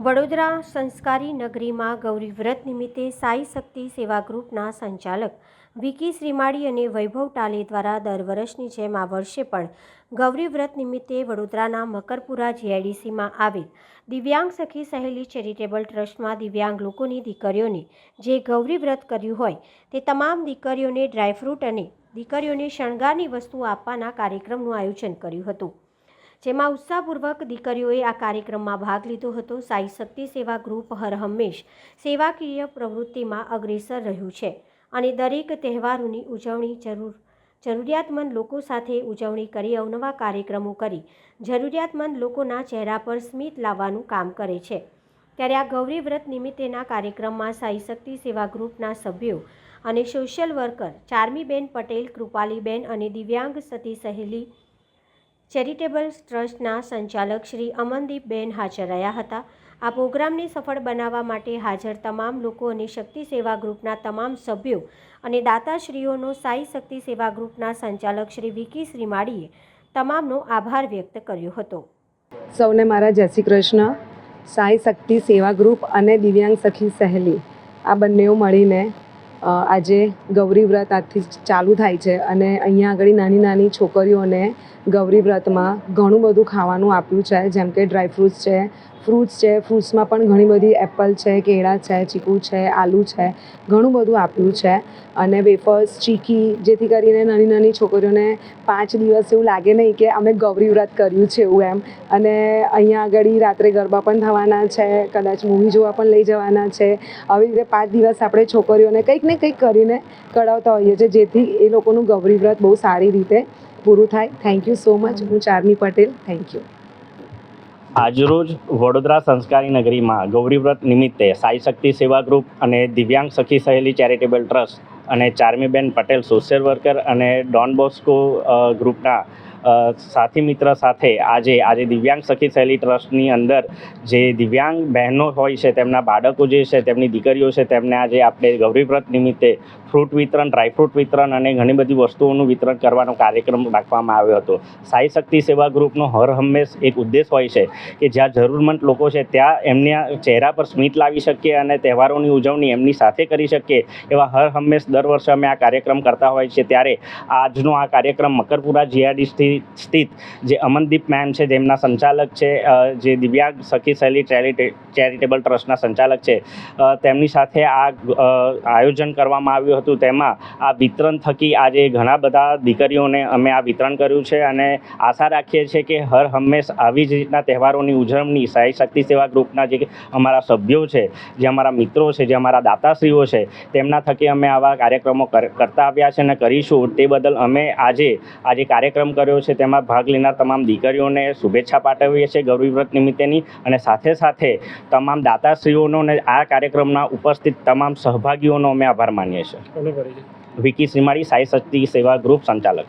વડોદરા સંસ્કારી નગરીમાં ગૌરી વ્રત નિમિત્તે સાઈ શક્તિ સેવા ગ્રુપના સંચાલક વિકી શ્રીમાળી અને વૈભવ ટાલે દ્વારા દર વર્ષની જેમ આ વર્ષે પણ ગૌરી વ્રત નિમિત્તે વડોદરાના મકરપુરા જીઆઈડીસીમાં આવેલ દિવ્યાંગ સખી સહેલી ચેરિટેબલ ટ્રસ્ટમાં દિવ્યાંગ લોકોની દીકરીઓને જે ગૌરી વ્રત કર્યું હોય તે તમામ દીકરીઓને ડ્રાયફ્રૂટ અને દીકરીઓને શણગારની વસ્તુ આપવાના કાર્યક્રમનું આયોજન કર્યું હતું. જેમાં ઉત્સાહપૂર્વક દીકરીઓએ આ કાર્યક્રમમાં ભાગ લીધો હતો. સાઈ શક્તિ સેવા ગ્રુપ હર હંમેશ સેવાકીય પ્રવૃત્તિમાં અગ્રેસર રહ્યું છે અને દરેક તહેવારોની ઉજવણી જરૂર, જરૂરિયાતમંદ લોકો સાથે ઉજવણી કરી, અવનવા કાર્યક્રમો કરી, જરૂરિયાતમંદ લોકોના ચહેરા પર સ્મિત લાવવાનું કામ કરે છે. ત્યારે આ ગૌરી વ્રત નિમિત્તેના કાર્યક્રમમાં સાઈ શક્તિ સેવા ગ્રુપના સભ્યો અને સોશિયલ વર્કર ચારમીબેન પટેલ, કૃપાલીબેન અને દિવ્યાંગ સતી સહેલી ચેરિટેબલ ટ્રસ્ટના સંચાલક શ્રી અમનદીપબેન હાજર રહ્યા હતા. આ પ્રોગ્રામને સફળ બનાવવા માટે હાજર તમામ લોકો અને શક્તિ સેવા ગ્રુપના તમામ સભ્યો અને દાતાશ્રીઓનો સાઈ શક્તિ સેવા ગ્રુપના સંચાલક શ્રી વિકી શ્રીમાળીએ તમામનો આભાર વ્યક્ત કર્યો હતો. સૌને મારા જય શ્રી કૃષ્ણ. સાઈ શક્તિ સેવા ગ્રુપ અને દિવ્યાંગ સખી સહેલી. આ બંનેઓ મળીને આજે ગૌરી વ્રત આજથી ચાલુ થાય છે અને અહીંયા આગળ નાની નાની છોકરીઓને ગૌરી વ્રતમાં ઘણું બધું ખાવાનું આપ્યું છે, જેમ કે ડ્રાયફ્રૂટ્સ છે ફ્રૂટ્સ છે, ફ્રૂટ્સમાં પણ ઘણી બધી એપલ છે, કેળા છે, ચીકુ છે, આલુ છે, ઘણું બધું આપ્યું છે. અને વેફર્સ, ચીકી, જેથી કરીને નાની નાની છોકરીઓને પાંચ દિવસ એવું લાગે નહીં કે અમે ગૌરી વ્રત કર્યું છે એવું એમ. અને અહીંયા આગળ રાત્રે ગરબા પણ થવાના છે, કદાચ મૂવી જોવા પણ લઈ જવાના છે. આવી રીતે પાંચ દિવસ આપણે છોકરીઓને કંઈક ને કંઈક કરીને કરાવતા હોઈએ છીએ, જેથી એ લોકોનું ગૌરી વ્રત બહુ સારી રીતે પૂરું થાય. થેન્ક યુ સો મચ હું ચારમી પટેલ. થેન્ક યુ આજરોજ વડોદરા સંસ્કારી નગરીમાં ગૌરીવ્રત નિમિત્તે સાઈ શક્તિ સેવા ગ્રુપ અને દિવ્યાંગ સખી સહેલી ચેરિટેબલ ટ્રસ્ટ અને ચારમીબેન પટેલ સોશિયલ વર્કર અને ડોન બોસ્કો ગ્રુપના સાથી મિત્ર સાથે આજે આજે દિવ્યાંગ સખી સહેલી ટ્રસ્ટની અંદર જે દિવ્યાંગ બહેનો હોય છે, તેમના બાળકો જે છે, તેમની દીકરીઓ છે, તેમને આજે આપણે ગૌરીવ્રત નિમિત્તે ફ્રૂટ વિતરણ ડ્રાયફ્રૂટ વિતરણ અને ઘણી બધી વસ્તુઓનું વિતરણ કરવાનો કાર્યક્રમ રાખવામાં આવ્યો હતો. સાઈ શક્તિ સેવા ગ્રુપનો હર હંમેશ એક ઉદ્દેશ હોય છે કે જ્યાં જરૂરમંદ લોકો છે, ત્યાં એમના ચહેરા પર સ્મિત લાવી શકીએ અને તહેવારોની ઉજવણી એમની સાથે કરી શકીએ એવા હર હંમેશ દર વર્ષે અમે આ કાર્યક્રમ કરતા હોય છે. ત્યારે આજનો આ કાર્યક્રમ મકરપુરા જીઆરડી સ્થિત જે અમનદીપ મેમ છે, જેમના સંચાલક છે જે દિવ્યાંગ સખી શૈલી ચેરિટે, ચેરિટેબલ ટ્રસ્ટના સંચાલક છે તેમની સાથે આ આયોજન કરવામાં આવ્યું હતું. તેમાં આ વિતરણ થકી આજે ઘણા બધા દીકરીઓને અમે આ વિતરણ કર્યું છે અને આશા રાખીએ છીએ કે હર હંમેશ આવી જ રીતના તહેવારોની ઉજવણી સાઈ શક્તિ સેવા ગ્રુપના જે અમારા સભ્યો છે, જે અમારા મિત્રો છે, જે અમારા દાતાશ્રીઓ છે, તેમના થકી અમે આવા કાર્યક્રમો કર- કરતા આવ્યા છે અને કરીશું. તે બદલ અમે આજે આજે કાર્યક્રમ કર્યો છે તેમાં ભાગ લેનાર તમામ દીકરીઓને શુભેચ્છા પાઠવીએ છીએ ગૌરી વ્રત નિમિત્તેની અને સાથે સાથે તમામ દાતાશ્રીઓનો અને આ કાર્યક્રમના ઉપસ્થિત તમામ સહભાગીઓનો અમે આભાર માનીએ છીએ. વિકી શ્રીમાળી સાઈ શક્તિ સેવા ગ્રુપ સંચાલક.